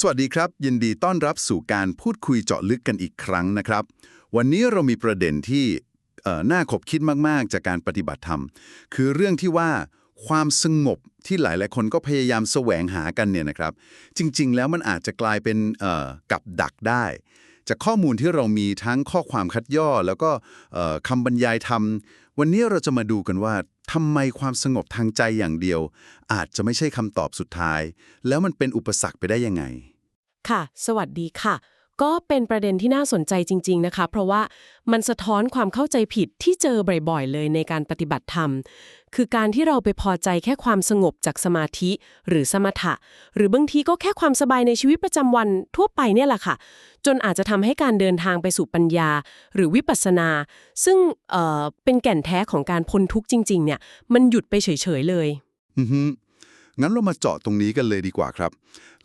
สวัสดีครับ ยินดีต้อนรับสู่การพูดคุยเจาะลึกกันอีกครั้งนะครับ วันนี้เรามีประเด็นที่น่าขบคิดมาก ๆ จากการปฏิบัติธรรม คือเรื่องที่ว่าความสงบที่หลาย ๆ คนก็พยายามแสวงหากันเนี่ยนะครับ จริง ๆ แล้วมันอาจจะกลายเป็นกับดักได้ จากข้อมูลที่เรามีทั้งข้อความคัดย่อ แล้วก็คำบรรยายธรรม วันนี้เราจะมาดูกันว่าทำไมความสงบทางใจอย่างเดียว อาจจะไม่ใช่คำตอบสุดท้าย แล้วมันเป็นอุปสรรคไปได้ยังไง ค่ะ สวัสดีค่ะ ก็เป็นประเด็นที่น่าสนใจจริง ๆนะคะ เพราะว่ามันสะท้อนความเข้าใจผิดที่เจอบ่อยๆ เลยในการปฏิบัติธรรม คือการที่เราไปพอใจแค่ความสงบจากสมาธิ หรือสมถะ หรือบางทีก็แค่ความสบายในชีวิตประจำวันทั่วไปเนี่ยแหละค่ะ จนอาจจะทำให้การเดินทางไปสู่ปัญญา หรือวิปัสสนา ซึ่งเอ่อเป็นแก่นแท้ของการพ้นทุกข์จริง ๆ เนี่ยมันหยุดไปเฉยๆเลย อือ งั้นเรามาเจาะตรงนี้กันเลยดีกว่าครับ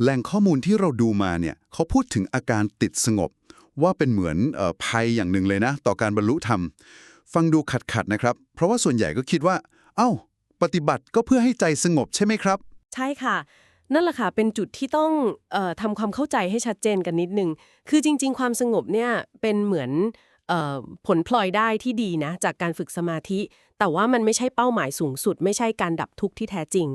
แหล่งข้อมูลที่เราดูมาเนี่ยเขาพูดถึงอาการติดสงบ ว่าเป็นเหมือนออภัยอย่างหนึ่งเลยนะ ต่อการบรรลุธรรม ฟังดูขัดๆนะครับ เพราะว่าส่วนใหญ่ก็คิดว่า เอ้า ปฏิบัติก็เพื่อให้ใจสงบใช่ไหมครับ ใช่ค่ะนั่นแหละค่ะ เป็นจุดที่ต้องออทำความเข้าใจให้ชัดเจนกันนิดนึง คือจริง ๆ ความสงบเนี่ยเป็นเหมือนผลพลอยได้ที่ดีนะ จากการฝึกสมาธิ แต่ว่ามันไม่ใช่เป้าหมายสูงสุด ไม่ใช่การดับทุกข์ที่แท้จริง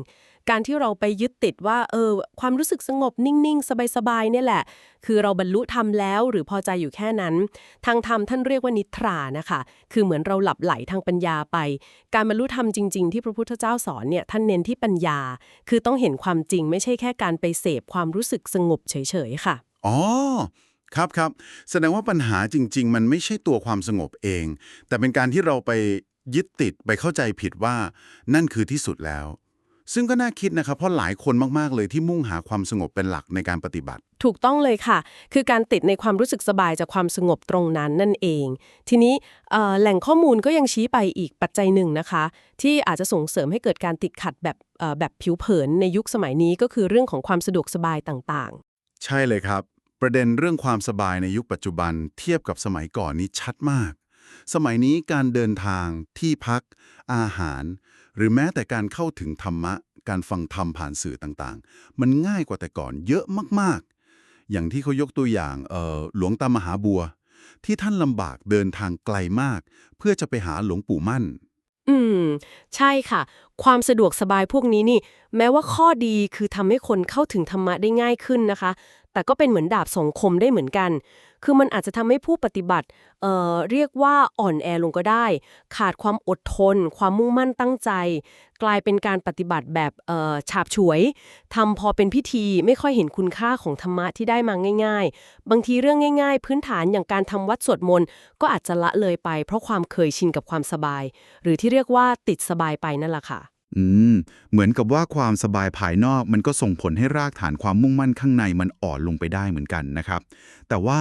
การที่เราไปยึดติดว่าเออความรู้สึกสงบนิ่ง ๆ สบาย ๆ เนี่ยแหละ คือเราบรรลุธรรมแล้ว หรือพอใจอยู่แค่นั้น ทางธรรมท่านเรียกว่านิทรานะคะ คือเหมือนเราหลับไหลทางปัญญาไป การบรรลุธรรมจริง ๆ ที่พระพุทธเจ้าสอนเนี่ยท่านเน้นที่ปัญญา คือต้องเห็นความจริงไม่ใช่แค่การไปเสพความรู้สึกสงบเฉย ๆ ค่ะ อ๋อครับครับแสดงว่าปัญหาจริง ๆ มันไม่ใช่ตัวความสงบเอง แต่เป็นการที่เราไปยึดติดไปเข้าใจผิดว่า นั่นคือที่สุดแล้ว ซึ่งก็น่าคิดนะครับเพราะหลายคนมาก ๆ เลยที่มุ่งหาความสงบเป็นหลักในการปฏิบัติ ถูกต้องเลยค่ะ คือการติดในความรู้สึกสบายจากความสงบตรงนั้นนั่นเอง ทีนี้เอ่อแหล่งข้อมูลก็ยังชี้ไปอีกปัจจัยหนึ่งนะคะ ที่อาจจะส่งเสริมให้เกิดการติดขัดแบบเอ่อแบบผิวเผินในยุคสมัยนี้ก็คือเรื่องของความสะดวกสบายต่างใช่เลยครับ ประเด็นเรื่องความสบายในยุคปัจจุบันเทียบกับสมัยก่อนนี้ชัดมาก สมัยนี้การเดินทางที่พัก อาหาร หรือแม้แต่การเข้าถึงธรรมะ การฟังธรรมผ่านสื่อต่างๆ มันง่ายกว่าแต่ก่อนเยอะมากๆ อย่างที่เขายกตัวอย่างเอ่อหลวงตามหาบัว ที่ท่านลำบากเดินทางไกลมาก เพื่อจะไปหาหลวงปู่มั่น อืม ใช่ค่ะ ความสะดวกสบายพวกนี้นี่ แม้ว่าข้อดีคือทำให้คนเข้าถึงธรรมะได้ง่ายขึ้นนะคะ แต่ก็เป็นเหมือนดาบสองคมได้เหมือนกัน คือมันอาจจะทำให้ผู้ปฏิบัติเอ่อเรียกว่าอ่อนแอลงก็ได้ ขาดความอดทน ความมุ่งมั่นตั้งใจ กลายเป็นการปฏิบัติแบบเอ่อฉาบฉวยทำพอเป็นพิธีไม่ค่อยเห็นคุณค่าของธรรมะที่ได้มาง่าย ๆ บางทีเรื่องง่าย ๆ พื้นฐานอย่างการทำวัดสวดมนต์ก็อาจจะละเลยไป เพราะความเคยชินกับความสบาย หรือที่เรียกว่าติดสบายไปนั่นแหละค่ะ อืม เหมือนกับว่าความสบายภายนอกมันก็ส่งผลให้รากฐานความมุ่งมั่นข้างในมันอ่อนลงไปได้เหมือนกันนะครับ แต่ว่า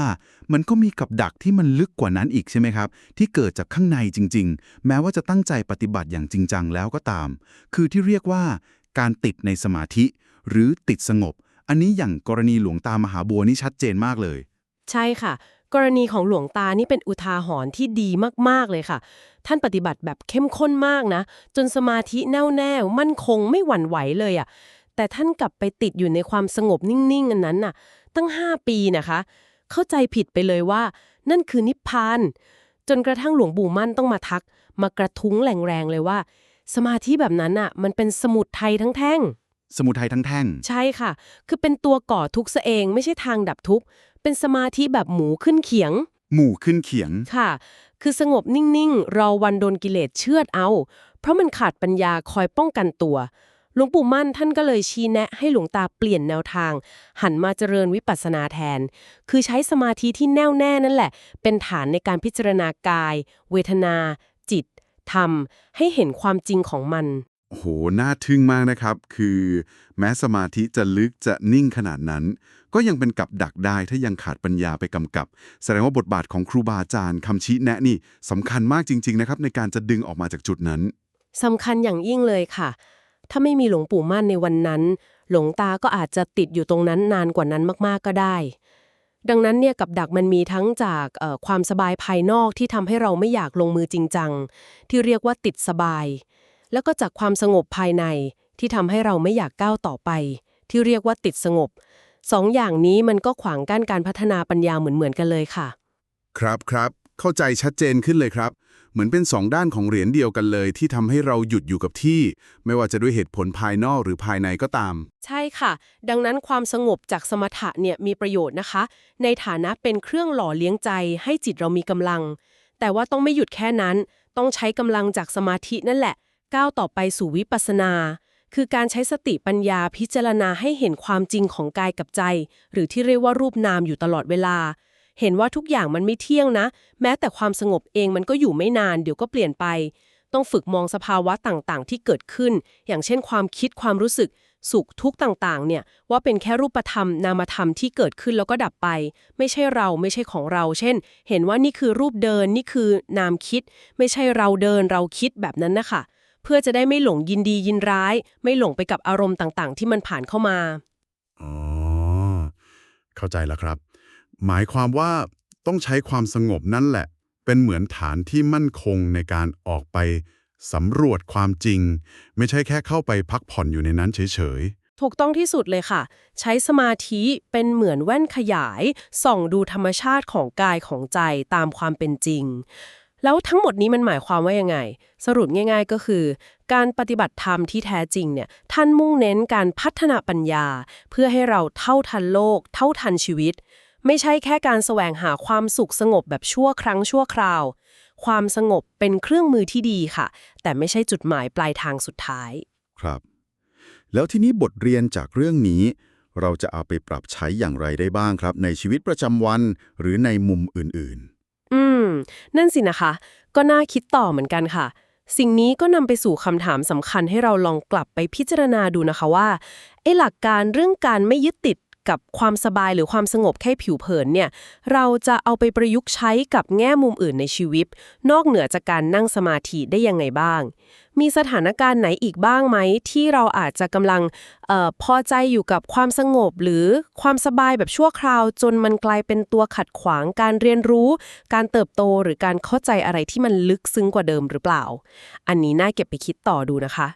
มันก็มีกับดักที่มันลึกกว่านั้นอีกใช่ไหมครับ ที่เกิดจากข้างในจริง ๆ แม้ว่าจะตั้งใจปฏิบัติอย่างจริงจังแล้วก็ตาม คือที่เรียกว่าการติดในสมาธิ หรือติดสงบ อันนี้อย่างกรณีหลวงตามหาบัวนี่ชัดเจนมากเลย ใช่ค่ะ กรณีของหลวงตานี่เป็นอุทาหรณ์ที่ดีมากๆเลยค่ะ ท่านปฏิบัติแบบเข้มข้นมากนะ จนสมาธิแน่วแน่มั่นคงไม่หวั่นไหวเลยอะ่ะแต่ท่านกลับไปติดอยู่ในความสงบนิ่งๆอันนั้นน่ะ ตั้ง 5 ปีนะคะ เข้าใจผิดไปเลยว่า นั่นคือนิพพาน จนกระทั่งหลวงปู่มั่นต้องมาทัก มากระทุ้งแรงๆเลยว่า สมาธิแบบนั้นน่ะ มันเป็นสมุดไทยทั้งแท่ง สมุทัยทั้งแท่ง ใช่ค่ะ คือเป็นตัวก่อทุกข์ซะเอง ไม่ใช่ทางดับทุกข์ เป็นสมาธิแบบหมูขึ้นเขียง หมู่ขึ้นเขียง ค่ะ คือสงบนิ่ง ๆ รอวันโดนกิเลสเชือดเอา เพราะมันขาดปัญญาคอยป้องกันตัว หลวงปู่มั่นท่านก็เลยชี้แนะให้หลวงตาเปลี่ยนแนวทาง หันมาเจริญวิปัสสนาแทน คือใช้สมาธิที่แน่วแน่นั่นแหละ เป็นฐานในการพิจารณากาย เวทนา จิต ธรรม ให้เห็นความจริงของมัน โอ้โห น่าทึ่งมากนะครับ คือ แม้สมาธิจะลึกจะนิ่งขนาดนั้น ก็ยังเป็นกับดักได้ถ้ายังขาดปัญญาไปกำกับ แสดงว่าบทบาทของครูบาอาจารย์คำชี้แนะนี่สำคัญมากจริง ๆ นะครับ ในการจะดึงออกมาจากจุดนั้นสำคัญอย่างยิ่งเลยค่ะ ถ้าไม่มีหลวงปู่มั่นในวันนั้น หลวงตาก็อาจจะติดอยู่ตรงนั้นนานกว่านั้นมากๆก็ได้ ดังนั้นเนี่ยกับดักมันมีทั้งจากเอ่อความสบายภายนอกที่ทำให้เราไม่อยากลงมือจริงจังที่เรียกว่าติดสบาย แล้วก็จากความสงบภายในที่ทำให้เราไม่อยากก้าวต่อไป ที่เรียกว่าติดสงบ สองอย่างนี้มันก็ขวางกั้นการพัฒนาปัญญาเหมือนๆกันเลยค่ะ ครับครับ เข้าใจชัดเจนขึ้นเลยครับ เหมือนเป็นสองด้านของเหรียญเดียวกันเลย ที่ทำให้เราหยุดอยู่กับที่ ไม่ว่าจะด้วยเหตุผลภายนอกหรือภายในก็ตาม ใช่ค่ะ ดังนั้นความสงบจากสมถะเนี่ยมีประโยชน์นะคะ ในฐานะเป็นเครื่องหล่อเลี้ยงใจ ให้จิตเรามีกำลัง แต่ว่าต้องไม่หยุดแค่นั้น ต้องใช้กำลังจากสมาธินั่นแหละ ก้าวต่อไปสู่วิปัสสนา คือการใช้สติปัญญาพิจารณาให้เห็นความจริงของกายกับใจ หรือที่เรียกว่ารูปนามอยู่ตลอดเวลา เห็นว่าทุกอย่างมันไม่เที่ยงนะ แม้แต่ความสงบเองมันก็อยู่ไม่นานเดี๋ยวก็เปลี่ยนไป ต้องฝึกมองสภาวะต่างๆ ที่เกิดขึ้น อย่างเช่น ความคิดความรู้สึก สุขทุกข์ต่างๆ เนี่ยว่าเป็นแค่รูปธรรมนามธรรมที่เกิดขึ้นแล้วก็ดับไป ไม่ใช่เราไม่ใช่ของเรา เช่น เห็นว่านี่คือรูปเดินนี่คือนามคิด ไม่ใช่เราเดินเราคิดแบบนั้นนะคะ เพื่อจะได้ไม่หลงยินดียินร้าย ไม่หลงไปกับอารมณ์ต่างๆ ที่มันผ่านเข้ามา อ๋อ เข้าใจแล้วครับ หมายความว่าต้องใช้ความสงบนั่นแหละ เป็นเหมือนฐานที่มั่นคงในการออกไปสำรวจความจริง ไม่ใช่แค่เข้าไปพักผ่อนอยู่ในนั้นเฉยถูกต้องที่สุดเลยค่ะ ใช้สมาธิเป็นเหมือนแว่นขยาย ส่องดูธรรมชาติของกายของใจตามความเป็นจริง แล้วทั้งหมดนี้มันหมายความว่ายังไง สรุปง่าย ๆ ก็คือ การปฏิบัติธรรมที่แท้จริงเนี่ยท่านมุ่งเน้นการพัฒนาปัญญา เพื่อให้เราเท่าทันโลก เท่าทันชีวิต ไม่ใช่แค่การแสวงหาความสุขสงบแบบชั่วครั้งชั่วคราว ความสงบเป็นเครื่องมือที่ดีค่ะ แต่ไม่ใช่จุดหมายปลายทางสุดท้าย ครับ แล้วที่นี้บทเรียนจากเรื่องนี้ เราจะเอาไปปรับใช้อย่างไรได้บ้างครับ ในชีวิตประจำวันหรือในมุมอื่นอื ม นั่นสินะคะ ก็น่าคิดต่อเหมือนกันค่ะ สิ่งนี้ก็นำไปสู่คำถามสำคัญให้เราลองกลับไปพิจารณาดูนะคะว่าไอ้หลักการเรื่องการไม่ยึดติด กับความสบายหรือความสงบแค่ผิวเผินเนี่ย เราจะเอาไปประยุกต์ใช้กับแง่มุมอื่นในชีวิต นอกเหนือจากการนั่งสมาธิได้ยังไงบ้าง มีสถานการณ์ไหนอีกบ้างไหม ที่เราอาจจะกำลังออพอใจอยู่กับความสงบหรือความสบายแบบชั่วคราว จนมันกลายเป็นตัวขัดขวางการเรียนรู้ การเติบโตหรือการเข้าใจอะไรที่มันลึกซึ้งกว่าเดิมหรือเปล่า อันนี้น่าเก็บไปคิดต่อดูนะคะ